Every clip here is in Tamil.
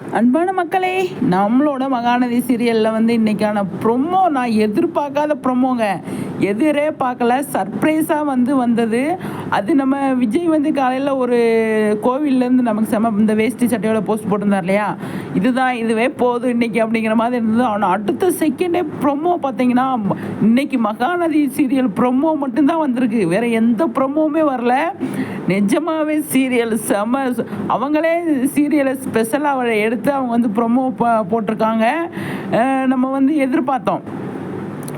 அன்பான மக்களே நம்மளோட மகாநதி சீரியலில் வந்து இன்றைக்கான ப்ரொமோ நான் எதிர்பார்க்காத ப்ரொமோங்க எதிரே பார்க்கல சர்ப்ரைஸாக வந்து வந்தது. அது நம்ம விஜய் வந்து காலையில் ஒரு கோவில்லேருந்து நமக்கு செம இந்த வேஷ்டி சட்டையோட போஸ்ட் போட்டிருந்தார் இல்லையா? இதுதான் இதுவே போதும் இன்னைக்கு அப்படிங்கிற மாதிரி இருந்தது. ஆனால் அடுத்த செகண்டே ப்ரொமோ பார்த்தீங்கன்னா இன்றைக்கி மகாநதி சீரியல் ப்ரொமோ மட்டும்தான் வந்திருக்கு. வேறு எந்த ப்ரொமோவுமே வரல. நிஜமாகவே சீரியல் செம அவங்களே சீரியலை ஸ்பெஷலாக எடுத்து அவங்க வந்து ப்ரொமோ போட்டிருக்காங்க. நம்ம வந்து எதிர்பார்த்தோம்.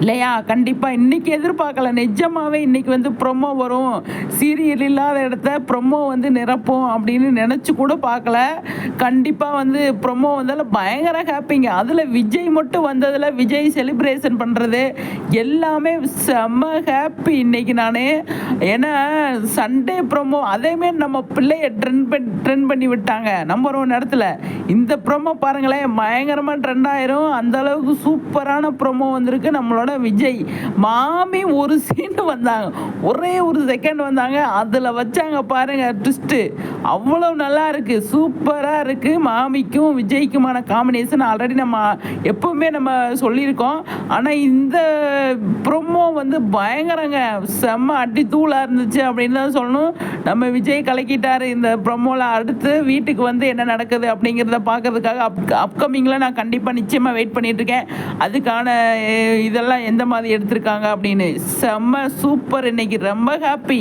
இல்லையா? கண்டிப்பாக இன்றைக்கி எதிர்பார்க்கல. நிஜமாகவே இன்றைக்கி வந்து ப்ரொமோ வரும். சீரியல் இல்லாத இடத்த ப்ரொமோ வந்து நிரப்பும் அப்படின்னு நினச்சி கூட பார்க்கல. கண்டிப்பாக வந்து ப்ரொமோ வந்தாலும் பயங்கர ஹாப்பிங்க அதில் விஜய் மட்டும் வந்ததில் விஜய் செலிப்ரேஷன் பண்ணுறது எல்லாமே செம்ம ஹாப்பி இன்னைக்கு நான். ஏன்னா சண்டே ப்ரொமோ அதேமாரி நம்ம பிள்ளைய ட்ரெண்ட் பண்ணி ட்ரெண்ட் பண்ணி விட்டாங்க. நம்பர் ஒன் இடத்துல. இந்த ப்ரொமோ பாருங்களேன் பயங்கரமாக ட்ரெண்ட் ஆயிரும். அந்த அளவுக்கு சூப்பரான ப்ரொமோ வந்திருக்கு. நம்மளோட விஜய் மாமி ஒரு சீன் வந்தாங்க. ஒரே ஒரு செகண்ட் வந்தாங்க. அதில் வச்சாங்க பாருங்க ட்விஸ்ட்டு அவ்வளோ நல்லா இருக்கு. சூப்பராக இருக்கு. மாமிக்கும் விஜய்க்குமான காம்பினேஷன் ஆல்ரெடி நம்ம எப்பவுமே நம்ம சொல்லியிருக்கோம். ஆனால் இந்த ப்ரொமோ வந்து பயங்கரங்க. செம்ம அடி தூளாக இருந்துச்சு அப்படின்னு தான் சொல்லணும். நம்ம விஜய் கலக்கிட்டார் இந்த ப்ரொமோவில் அடுத்து வீட்டுக்கு வந்து என்ன நடக்குது அப்படிங்கிறத பார்க்கறதுக்காக அப் அப்கமிங்கில் நான் கண்டிப்பாக நிச்சயமாக வெயிட் பண்ணிகிட்ருக்கேன் இருக்கேன் அதுக்கான இதெல்லாம் எந்த மாதிரி எடுத்திருக்காங்க அப்படின்னு. செம்ம சூப்பர் இன்னைக்கு. ரொம்ப ஹாப்பி